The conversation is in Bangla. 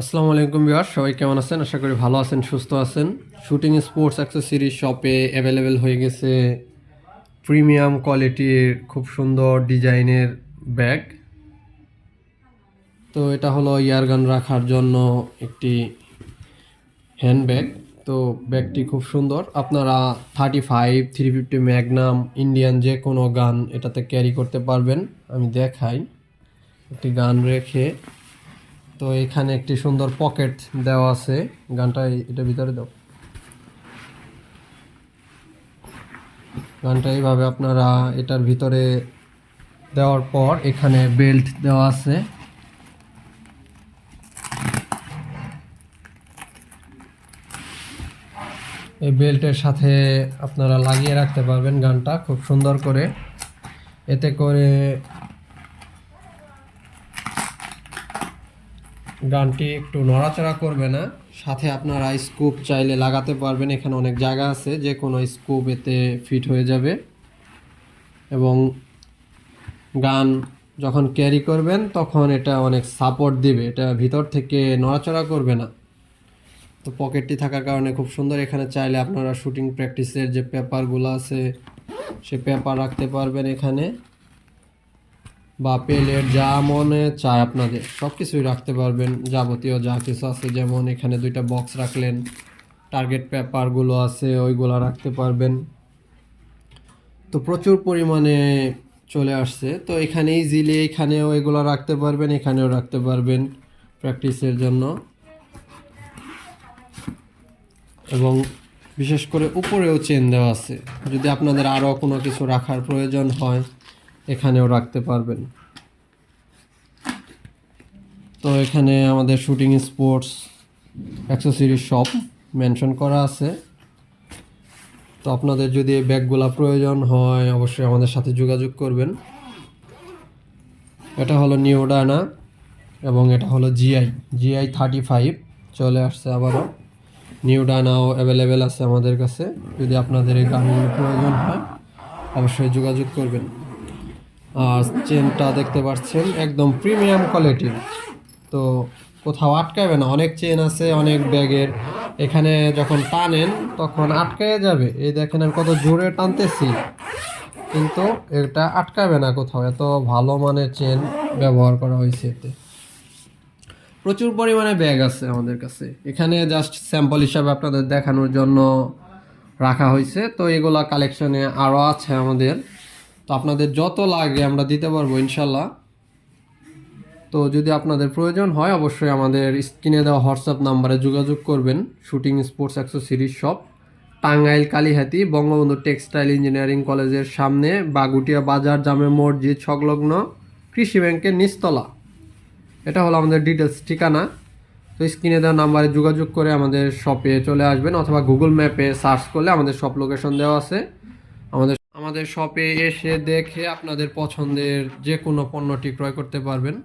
আসসালামু আলাইকুম বিহার সবাই কেমন আছেন? আশা করি ভালো আছেন, সুস্থ আছেন। শুটিং স্পোর্টস অ্যাক্সেসরিজ শপে অ্যাভেলেবেল হয়ে গেছে প্রিমিয়াম কোয়ালিটির খুব সুন্দর ডিজাইনের ব্যাগ। তো এটা হলো ইয়ারগান রাখার জন্য একটি হ্যান্ড ব্যাগ তো ব্যাগটি খুব সুন্দর। আপনারা thirty five three fifty magnum Indian যে কোনো গান এটাতে ক্যারি করতে পারবেন। আমি দেখাই। একটি গান রেখে তো এখানে একটি সুন্দর পকেট দেওয়া আছে। গানটা এটা ভিতরে দাও। গানটা এইভাবে আপনারা এটার ভিতরে দেওয়ার পর এখানে বেল্ট দেওয়া আছে। এই বেল্টের সাথে আপনারা লাগিয়ে রাখতে পারবেন গানটা খুব সুন্দর করে। এতে করে গানটি একটু নড়াচড়া করবে না। সাথে আপনারা স্কুপ চাইলে লাগাতে পারবেন, এখানে অনেক জায়গা আছে, যে কোনো স্কুপ এতে ফিট হয়ে যাবে। এবং গান যখন ক্যারি করবেন, তখন এটা অনেক সাপোর্ট দিবে, এটা ভিতর থেকে নড়াচড়া করবে না। তো পকেটটি থাকার কারণে খুব সুন্দর, এখানে চাইলে আপনারা শুটিং প্র্যাকটিসের যে পেপারগুলো আছে, সে পেপার রাখতে পারবেন এখানে। বা পেলের যা মনে চায় আপনাদের, সব কিছুই রাখতে পারবেন। যাবতীয় যা কিছু আছে, যেমন এখানে দুইটা বক্স রাখলেন টার্গেট পেপারগুলো আছে, ওইগুলো রাখতে পারবেন। তো প্রচুর পরিমাণে চলে আসছে। তো এখানে ইজিলি এখানেও এগুলো রাখতে পারবেন, এখানেও রাখতে পারবেন প্র্যাকটিসের জন্য। এবং বিশেষ করে উপরেও চেন দেওয়া আছে। যদি আপনাদের আরও কোনো কিছু রাখার প্রয়োজন হয় এখানেও রাখতে পারবেন। তো এখানে আমাদের shooting sports accessories shop mention করা আছে। তো আপনাদের যদি এই ব্যাগগুলা প্রয়োজন হয়, অবশ্যই আমাদের সাথে যোগাযোগ করবেন। এটা হলো নিউ ডানা এবং এটা হলো জিআই জিআই থার্টি ফাইভ চলে আসছে আবারও। নিউ ডানাও অ্যাভেলেবেল আছে আমাদের কাছে, যদি আপনাদের এই গানগুলো প্রয়োজন হয়, অবশ্যই যোগাযোগ করবেন। আর চেনটা দেখতে পাচ্ছেন, একদম প্রিমিয়াম কোয়ালিটির তো কোথাও আটকাবে না, অনেক চেন আছে, অনেক ব্যাগের। এখানে যখন টানেন, তখন আটকায় যাবে। এই দেখেন আর কত জোরে টানতেছি। কিন্তু এটা আটকাবে না কোথাও, এত ভালো মানের চেন ব্যবহার করা হয়েছে এতে। প্রচুর পরিমাণে ব্যাগ আছে আমাদের কাছে। এখানে জাস্ট স্যাম্পল হিসাবে আপনাদের দেখানোর জন্য রাখা হয়েছে। তো এগুলা কালেকশনে আরও আছে আমাদের। তো আপনাদের যত লাগে আমরা দিতে পারব, ইনশাল্লাহ। তো যদি আপনাদের প্রয়োজন হয়, অবশ্যই আমাদের স্ক্রিনে দেওয়া হোয়াটসঅ্যাপ নাম্বারে যোগাযোগ করবেন। Shooting sports accessories shop, Tangail, Kalihati, Bangabandhu textile engineering কলেজের সামনে বাগুটিয়া বাজার জামে মসজিদ সংলগ্ন কৃষি ব্যাংকের নিচতলা। এটা হলো আমাদের ডিটেলস ঠিকানা। তো স্ক্রিনে দেওয়া নাম্বারে যোগাযোগ করে আমাদের শপে চলে আসবেন, অথবা গুগল ম্যাপে সার্চ করলে আমাদের শপ লোকেশন দেওয়া আছে। আমাদের আমাদের শপে এসে দেখে আপনাদের পছন্দের যে কোনো পণ্যটি ক্রয় করতে পারবেন।